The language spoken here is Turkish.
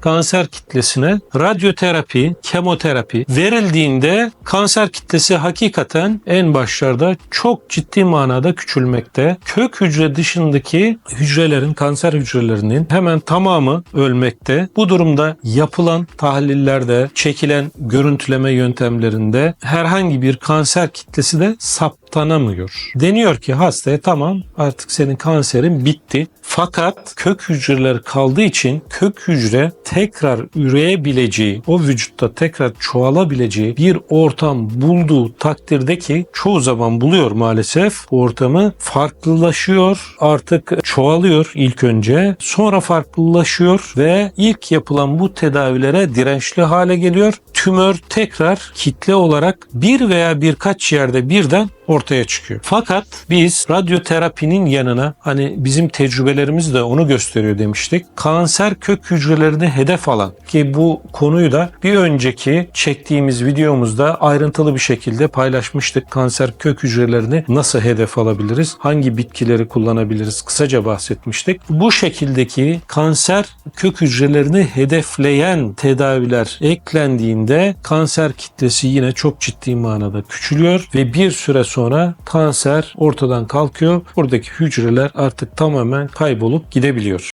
kanser kitlesine radyoterapi, kemoterapi verildiğinde kanser kitlesi hakikaten en başlarda çok ciddi manada küçülmekte. Kök hücre dışındaki hücrelerin, kanser hücrelerinin hemen tamamı ölmekte. Bu durumda yapılan tahlillerde, çekilen görüntüleme yöntemlerinde herhangi bir kanser kitlesi de saptanamıyor. Deniyor ki hastaya tamam artık senin kanserin bitti. Fakat kök hücreler kaldığı için kök hücre tekrar üreyebileceği, o vücutta tekrar çoğalabileceği bir ortam bulduğu takdirde ki çoğu zaman buluyor maalesef ortamı farklılaşıyor artık çoğalıyor ilk önce sonra farklılaşıyor ve ilk yapılan bu tedavilere dirençli hale geliyor. Tümör tekrar kitle olarak bir veya birkaç yerde birden ortaya çıkıyor. Fakat biz radyoterapinin yanına hani bizim tecrübelerimiz de onu gösteriyor demiştik. Kanser kök hücrelerini hedef alan ki bu konuyu da bir önceki çektiğimiz videomuzda ayrıntılı bir şekilde paylaşmıştık. Kanser kök hücrelerini nasıl hedef alabiliriz? Hangi bitkileri kullanabiliriz? Kısaca bahsetmiştik. Bu şekildeki kanser kök hücrelerini hedefleyen tedaviler eklendiğinde kanser kitlesi yine çok ciddi manada küçülüyor ve bir süre sonra kanser ortadan kalkıyor. Buradaki hücreler artık tamamen kaybolup gidebiliyor.